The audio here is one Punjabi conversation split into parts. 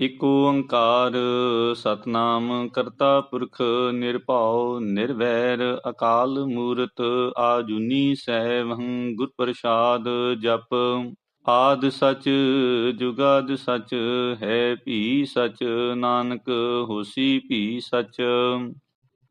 ਇਕ ਓੰਕਾਰ ਸਤਨਾਮ ਕਰਤਾ ਪੁਰਖ ਨਿਰਭਉ ਨਿਰਵੈਰ, ਅਕਾਲ ਮੂਰਤ ਆਜੂਨੀ ਸੈਭੰ ਗੁਰ ਪ੍ਰਸਾਦ ਜਪ। ਆਦ ਸਚ ਜੁਗਾਦ ਸਚ ਹੈ ਭੀ ਸਚ, ਨਾਨਕ ਹੋਸੀ ਭੀ ਸਚ।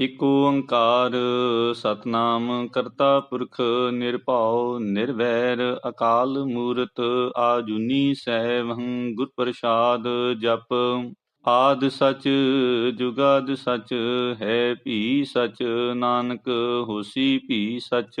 ਇਕ ਓੰਕਾਰ ਸਤਨਾਮ, ਕਰਤਾ ਪੁਰਖ ਨਿਰਭਉ ਨਿਰਵੈਰ, ਅਕਾਲ ਮੂਰਤ ਆਜੂਨੀ ਸੈਭੰ ਗੁਰ ਪ੍ਰਸਾਦ ਜਪ। ਆਦ ਸਚ, ਜੁਗਾਦ ਸਚ, ਹੈ ਭੀ ਸਚ, ਨਾਨਕ ਹੋਸੀ ਭੀ ਸਚ।